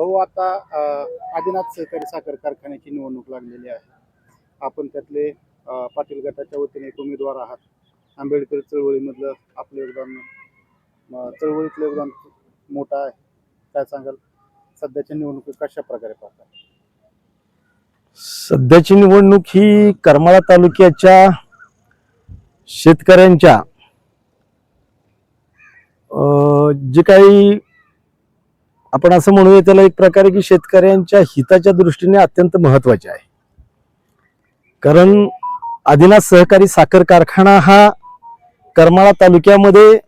भाऊ आता आदिनाथ सहकारी साखर कारखान्याची निवडणूक लागलेली आहे. आपण त्यातले पाटील गटाच्या वतीने एक उमेदवार आहात. आंबेडकर चळवळीमधलं आपलं योगदान चळवळीतलं योगदान मोठं आहे. काय सांगाल? सध्याच्या निवडणुकीत कशा प्रकारे पाहता? सध्याची निवडणूक ही करमाळा तालुक्याच्या शेतकऱ्यांच्या जे काही आपण असं म्हणूया त्याला एक प्रकारे की शेतकऱ्यांच्या हिताच्या दृष्टीने अत्यंत महत्त्वाचे आहे. कारण आदिनाथ सहकारी साखर कारखाना हा करमाळा तालुक्यामध्ये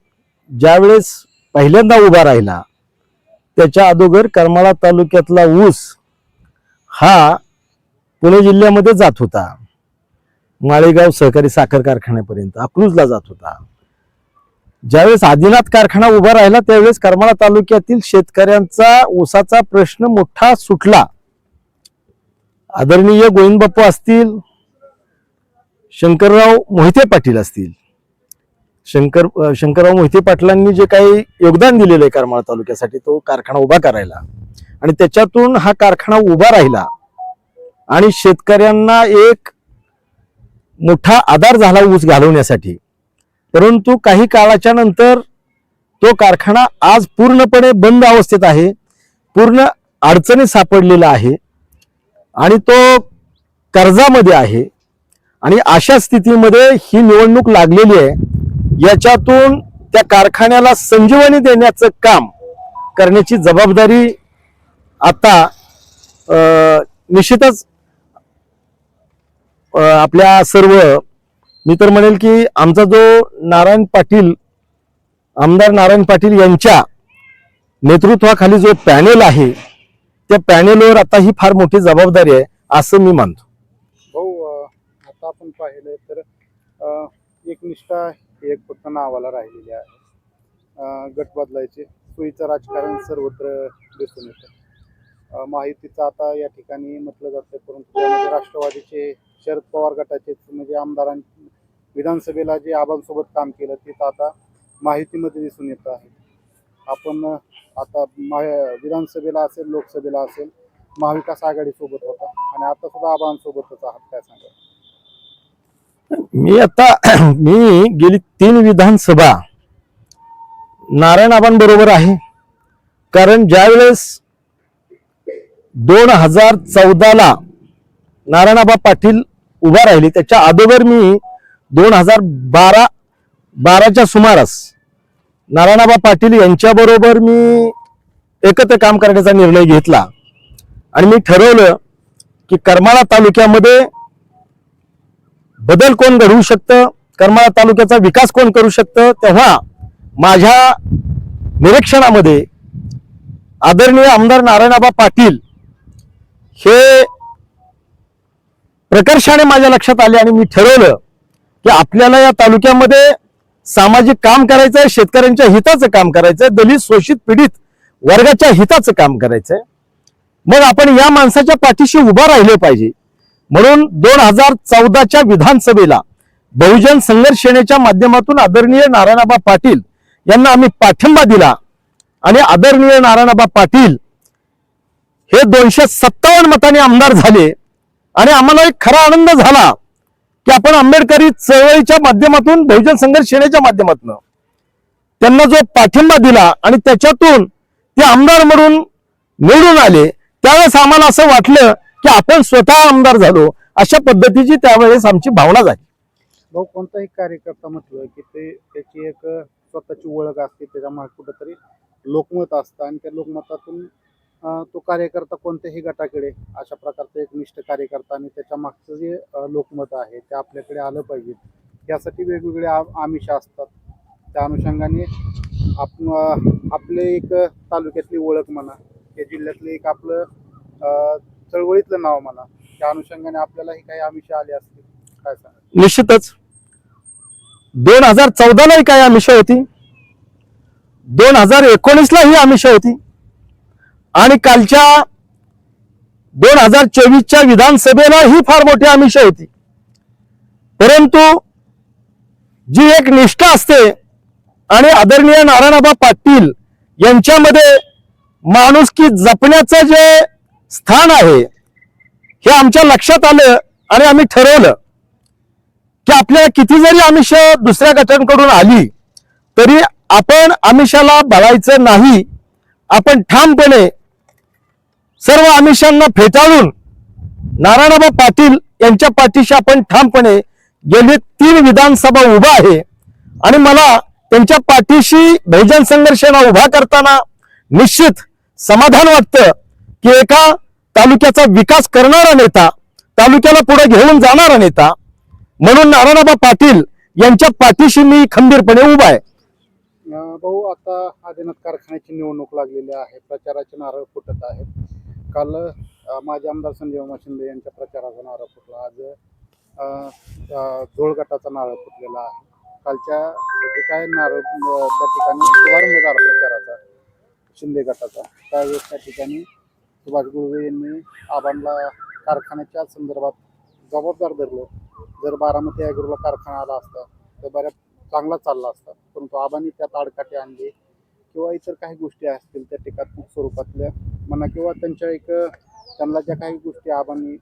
ज्यावेळेस पहिल्यांदा उभा राहिला त्याच्या अगोदर करमाळा तालुक्यातला ऊस हा पुणे जिल्ह्यामध्ये जात होता. माळेगाव सहकारी साखर कारखान्यापर्यंत अकलूजला जात होता. ज्यावेळेस आदिनाथ कारखाना उभा राहिला त्यावेळेस करमाळा तालुक्यातील शेतकऱ्यांचा ऊसाचा प्रश्न मोठा सुटला. आदरणीय गोविंदबाप्पू असतील शंकरराव मोहिते पाटील असतील. शंकर शंकरराव मोहिते पाटलांनी जे काही योगदान दिलेलं आहे करमाळा तालुक्यासाठी तो कारखाना उभा करायला. आणि त्याच्यातून हा कारखाना उभा राहिला. आणि शेतकऱ्यांना एक मोठा आधार झाला ऊस घालवण्यासाठी. परंतु काही काळाच्या नंतर तो कारखाना आज पूर्णपणे बंद अवस्थेत आहे. पूर्ण अडचणी सापडलेला आहे. आणि तो कर्जामध्ये आहे. आणि अशा स्थितीमध्ये ही निवडणूक लागलेली आहे. याच्यातून त्या कारखान्याला संजीवनी देण्याचं काम करण्याची जबाबदारी आता निश्चितच आपल्या सर्व मी तर म्हणेल की आमचा जो नारायण पाटील आमदार नारायण पाटील यांच्या नेतृत्वाखाली जो पॅनेल आहे त्या पॅनेलवर आता ही फार मोठी जबाबदारी आहे असं मी मानतो. भाऊ आता आपण पाहिलं तर एकनिष्ठा एक निष्ठा एक फक्त नावाला राहिलेली आहे. गट बदलायचे सोयीचं राजकारण सर्वत्र दिसून येतं. माहितीचं आता या ठिकाणी म्हटलं जातं परंतु त्यामध्ये राष्ट्रवादीचे शरद पवार गटाचे म्हणजे आमदारां विधानसभेला जे आबांसोबत काम केलं ते आता माहितीमध्ये दिसून येत आहे. आपण आता मा- विधानसभेला असेल लोकसभेला असेल महाविकास आघाडीसोबत होता आणि आता सुद्धा आबांसोबतच आहात काय सांगा मी आता मी गेली तीन विधानसभा नारायण बरोबर आहे. कारण ज्यावेळेस दोन हजार चौदाला नारायणाबा पाटील उभा राहिली त्याच्या अगोदर मी दोन हजार बारा बाराच्या सुमारास नारायणाबा पाटील यांच्याबरोबर मी एकत्र काम करण्याचा निर्णय घेतला. आणि मी ठरवलं की करमाळा तालुक्यामध्ये बदल कोण घडवू शकतं? करमाळा तालुक्याचा विकास कोण करू शकतं? तेव्हा माझ्या निरीक्षणामध्ये आदरणीय आमदार नारायणाबा पाटील हे प्रकर्षाने माझ्या लक्षात आले आणि मी ठरवलं की आपल्याला या तालुक्यामध्ये सामाजिक काम करायचंय शेतकऱ्यांच्या हिताचं काम करायचंय दलित शोषित पीडित वर्गाच्या हिताचं काम करायचंय. मग आपण या माणसाच्या पाठीशी उभा राहिले पाहिजे. म्हणून दोन हजार चौदाच्या विधानसभेला बहुजन संघर्ष सेनेच्या माध्यमातून आदरणीय नारायणाबा पाटील यांना आम्ही पाठिंबा दिला. आणि आदरणीय नारायणाबा पाटील हे दोनशे सत्तावन्न मताने आमदार झाले. आणि आम्हाला एक खरा आनंद झाला. की आपण आंबेडकरी चळवळीच्या माध्यमातून बहुजन संघर्ष सेनेच्या माध्यमातून त्यांना जो पाठिंबा दिला आणि त्याच्यातून ते आमदार म्हणून निवडून आले त्यावेळेस आम्हाला असं वाटलं की आपण स्वतः आमदार झालो. अशा पद्धतीची त्यावेळेस आमची भावना झाली. भाऊ कोणताही कार्यकर्ता म्हटलं की ते त्याची एक स्वतःची ओळख असते त्याच्यामुळे कुठंतरी लोकमत असतं आणि त्या लोकमतातून तो कार्यकर्ता कोणत्याही गटाकडे अशा प्रकारचा एक निष्ठ कार्यकर्ता आणि त्याच्या मागचं जे लोकमत आहे ते आपल्याकडे आलं पाहिजे. यासाठी वेगवेगळे आमिष असतात. त्या अनुषंगाने आपण आपले एक तालुक्यातली ओळख म्हणा या जिल्ह्यातलं एक आपलं चळवळीतलं नाव म्हणा त्या अनुषंगाने आपल्यालाही काही आमिष आले असतील. काय सांगा निश्चितच. दोन हजार चौदालाही काही आमिषा होती. दोन हजार एकोणीसला ही आमिषा होती. आणि कालच्या दोन हजार चोवीसच्या विधानसभेला ही फार मोठी आमिष होती. परंतु जी एक निष्ठा असते आणि आदरणीय नारायणबा पाटील यांच्यामध्ये माणुसकी जपण्याचं जे स्थान आहे हे आमच्या लक्षात आलं आणि आम्ही ठरवलं की आपल्याला किती जरी आमिष दुसऱ्या गटांकडून आली तरी आपण आमिषाला बळायचं नाही. आपण ठामपणे सर्व आमिषांना फेटाळून नारायणबा पाटील यांच्या पाठीशी आपण ठामपणे गेली तीन विधानसभा उभा आहे. आणि मला त्यांच्या पाठीशी बहुजन संघर्षाला उभा करताना निश्चित समाधान वाटतं की एका तालुक्याचा विकास करणारा नेता तालुक्याला पुढे घेऊन जाणारा नेता म्हणून नारायणबा पाटील यांच्या पाठीशी मी खंबीरपणे उभा आहे. भाऊ आता आदिनाथ कारखान्याची निवडणूक लागलेली आहे. प्रचाराचे नारळ फुटत आहेत. काल माजी आमदार संजीव शिंदे यांच्या प्रचाराचा नारळ फुटला. आज झोळ गटाचा नारळ फुटलेला आहे. कालच्या जे काय नारळ त्या ठिकाणी शुभारंभ झाला प्रचाराचा शिंदे गटाचा. त्यावेळेस त्या ठिकाणी सुभाष गुळवे यांनी आबांना कारखान्याच्या संदर्भात जबाबदार धरलं. जर बारामती ॲग्रोला कारखाना आला असता तर बऱ्याच चांगला चालला असता. परंतु आबांनी त्यात आडकाठी आणली किंवा इतर काही गोष्टी असतील त्या टीकात्मक स्वरूपातल्या म्हणा किंवा त्यांच्या एक त्यांना ज्या काही गोष्टी आबांनी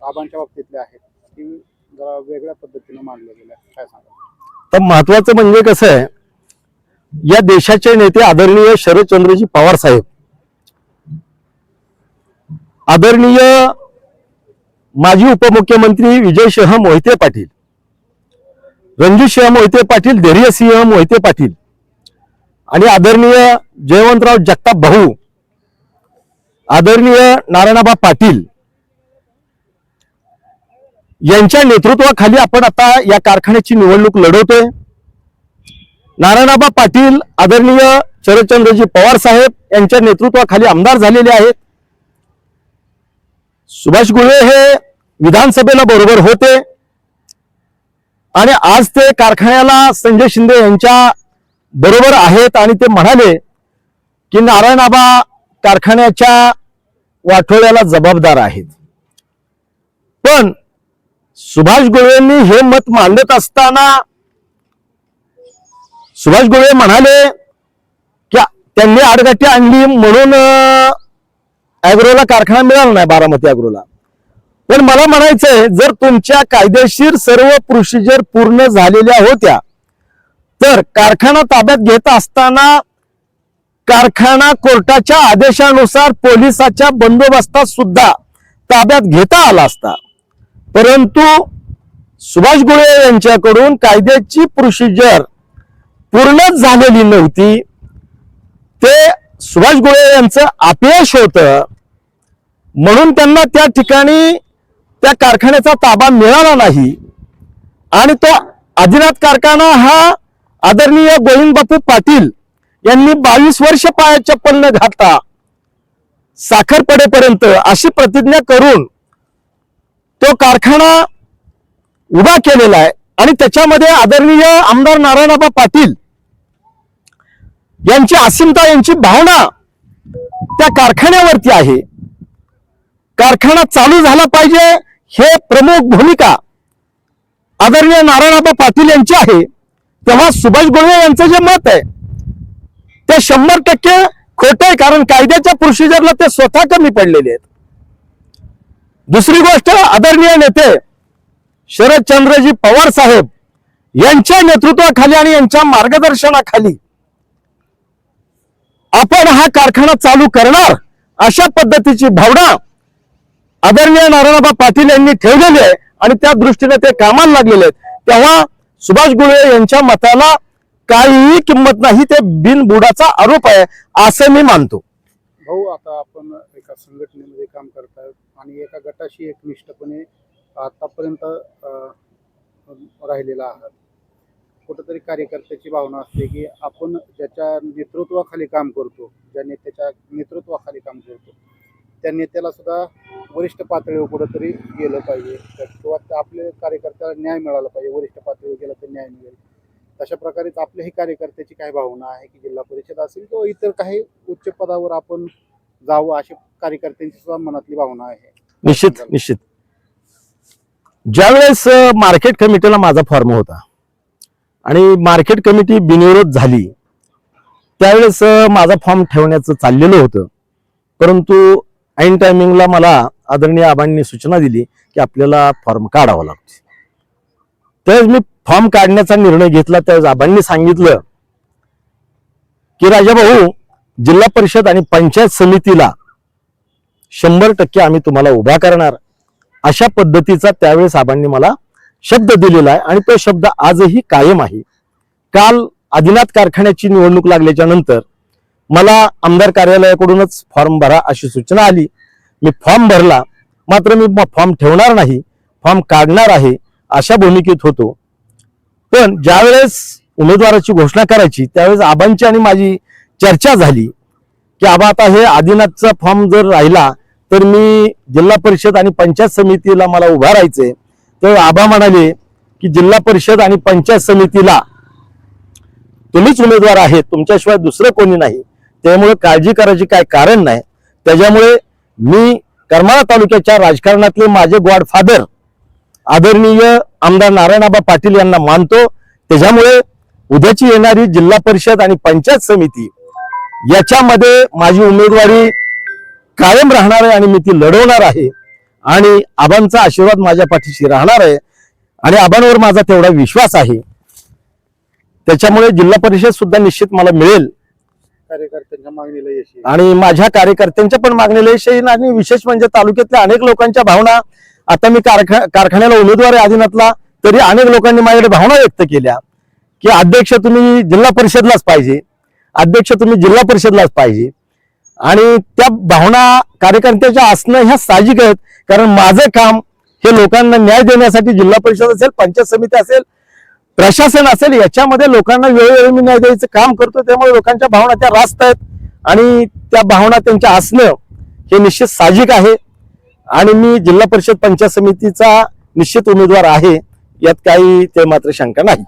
आबांच्या बाबतीतल्या आहेत ती जरा वेगळ्या पद्धतीने मांडल्या गेल्या काय सांगा तर महत्वाचं म्हणजे कसं आहे या देशाचे नेते आदरणीय शरदचंद्रजी पवार साहेब. आदरणीय माजी उपमुख्यमंत्री विजयसिंह मोहिते पाटील रणजितसिंह मोहिते पाटील धैर्यसिंह मोहिते पाटील आणि आदरणीय जयवंतराव जगताप भाऊ आदरणीय नारायणाबा पाटील यांच्या नेतृत्वाखाली आपण आता या कारखान्याची निवडणूक लढवतोय. नारायणाबा पाटील आदरणीय शरदचंद्रजी पवार साहेब यांच्या नेतृत्वाखाली आमदार झालेले आहेत. सुभाष गुळे हे विधानसभेला बरोबर होते. आणि आज ते कारखान्याला संजय शिंदे यांच्या बरोबर आहेत आणि ते म्हणाले की नारायणाबा कारखान्याच्या वाठोळ्याला जबाबदार आहेत. पण सुभाष गोळेंनी हे मत मांडत असताना सुभाष गोळे म्हणाले की त्यांनी आडगाठी आणली म्हणून अॅग्रोला कारखाना मिळाला नाही बारामती अॅग्रोला पण मला म्हणायचंय जर तुमच्या कायदेशीर सर्व प्रोसिजर पूर्ण झालेल्या होत्या तर कारखाना ताब्यात घेत असताना कारखाना कोर्टाच्या आदेशानुसार पोलिसाच्या बंदोबस्तात सुद्धा ताब्यात घेता आला असता. परंतु सुभाष गुळे यांच्याकडून कायद्याची प्रोसिजर पूर्णच झालेली नव्हती. ते सुभाष गुळे यांचं अपयश होतं. म्हणून त्यांना त्या ठिकाणी त्या कारखान्याचा ताबा मिळाला नाही. आणि तो आदिनाथ कारखाना हा आदरणीय गोविंदबापू पाटील यांनी बावीस वर्ष पाया चप्पल न घालता साखरपडेपर्यंत अशी प्रतिज्ञा करून तो कारखाना उभा केलेला आहे. आणि त्याच्यामध्ये आदरणीय आमदार नारायणबा पाटील यांची असीमता यांची भावना त्या कारखान्यावरती आहे. कारखाना चालू झाला पाहिजे हे प्रमुख भूमिका आदरणीय नारायणबा पाटील यांची आहे. तेव्हा सुभाष गोळवे यांचं जे मत आहे ते शंभर टक्के खोट आहे कारण कायद्याच्या प्रोसिजरला ते स्वतः कमी पडलेले आहेत. दुसरी गोष्ट आदरणीय नेते शरदचंद्रजी पवार साहेब यांच्या नेतृत्वाखाली आणि यांच्या मार्गदर्शनाखाली आपण हा कारखाना चालू करणार अशा पद्धतीची भावना आदरणीय नारायणबा पाटील यांनी ठेवलेली आहे आणि त्या दृष्टीने ते कामाला लागलेले आहेत. तेव्हा सुभाष गुळे यांच्या मताला काहीही किंमत नाही ते बिनबुडाचा आरोप आहे असं मी मानतो. भाऊ आता आपण एका संघटनेमध्ये काम करताय आणि एका गटाशी एकनिष्ठपणे आतापर्यंत राहिलेला आहात. कुठंतरी कार्यकर्त्याची भावना असते की आपण ज्याच्या नेतृत्वाखाली काम करतो ज्या नेत्याच्या नेतृत्वाखाली काम करतो त्या नेत्याला सुद्धा वरिष्ठ पातळीवर कुठंतरी गेलं पाहिजे. किंवा त्या आपल्या कार्यकर्त्याला न्याय मिळाला पाहिजे. वरिष्ठ पातळीवर गेला तर न्याय मिळेल. तशा प्रकारेच आपल्याही कार्यकर्त्याची काय भावना आहे की जिल्हा परिषद असेल किंवा इतर काही उच्च पदावर आपण जावं अशी कार्यकर्त्यांची सुद्धा मनातली भावना आहे? निश्चित निश्चित. ज्यावेळेस मार्केट कमिटीला माझा फॉर्म होता आणि मार्केट कमिटी बिनविरोध झाली त्यावेळेस माझा फॉर्म ठेवण्याचं चाललेलं होतं. परंतु ऐन टायमिंगला मला आदरणीय आबांनी सूचना दिली की आपल्याला फॉर्म काढावा लागतो. त्यावेळेस मी फॉर्म काढण्याचा निर्णय घेतला त्यावेळेस आबांनी सांगितलं की राजाभाऊ जिल्हा परिषद आणि पंचायत समितीला शंभर टक्के आम्ही तुम्हाला उभा करणार. अशा पद्धतीचा त्यावेळेस आबांनी मला शब्द दिलेला आहे आणि तो शब्द आजही कायम आहे. काल आदिनाथ कारखान्याची निवडणूक लागल्याच्या नंतर मला आमदार कार्यालयाकडूनच फॉर्म भरा अशी सूचना आली. मी फॉर्म भरला मात्र मी फॉर्म ठेवणार नाही फॉर्म काढणार आहे अशा भूमिकेत होतो. पण ज्यावेळेस उमेदवाराची घोषणा करायची त्यावेळेस आबांची आणि माझी चर्चा झाली की आबा आता हे आदिनाथचा फॉर्म जर राहिला तर मी जिल्हा परिषद आणि पंचायत समितीला मला उभा राहायचंय. तर आबा म्हणाले की जिल्हा परिषद आणि पंचायत समितीला तुम्हीच उमेदवार आहेत तुमच्याशिवाय दुसरं कोणी नाही. त्यामुळे काळजी करायची काय कारण नाही. त्याच्यामुळे मी करमाळा तालुक्याच्या राजकारणातले माझे गॉडफादर आदरणीय आमदार नारायणआबा पाटील यांना मानतो. त्याच्यामुळे उद्याची येणारी जिल्हा परिषद आणि पंचायत समिती याच्यामध्ये माझी उमेदवारी कायम राहणार आहे आणि मी ती लढवणार आहे. आणि आबांचा आशीर्वाद माझ्या पाठीशी राहणार आहे. आणि आबांवर माझा तेवढा विश्वास आहे. त्याच्यामुळे जिल्हा परिषद सुद्धा निश्चित मला मिळेल. कार्यकर्त्यांच्या मागणीला यश. आणि माझ्या कार्यकर्त्यांच्या पण मागणीला यश येईल. आणि विशेष म्हणजे तालुक्यातल्या अनेक लोकांच्या भावना आता मी कारखा कारखान्याला उमेदवार आहे आदिनाथला तरी अनेक लोकांनी माझ्याकडे भावना व्यक्त केल्या की अध्यक्ष तुम्ही जिल्हा परिषदलाच पाहिजे अध्यक्ष तुम्ही जिल्हा परिषदलाच पाहिजे. आणि त्या भावना कार्यकर्त्याच्या असणं ह्या साहजिक आहेत कारण माझं काम हे लोकांना न्याय देण्यासाठी जिल्हा परिषद असेल पंचायत समिती असेल प्रशासन असेल याच्यामध्ये लोकांना वेळोवेळी मी न्याय द्यायचं काम करतो त्यामुळे लोकांच्या भावना त्या रास्त आहेत. आणि त्या भावना त्यांच्या असणं हे निश्चित साहजिक आहे. आणि मी जिल्हा परिषद पंचायत समितीचा निश्चित उमेदवार आहे यात काही ते मात्र शंका नाही.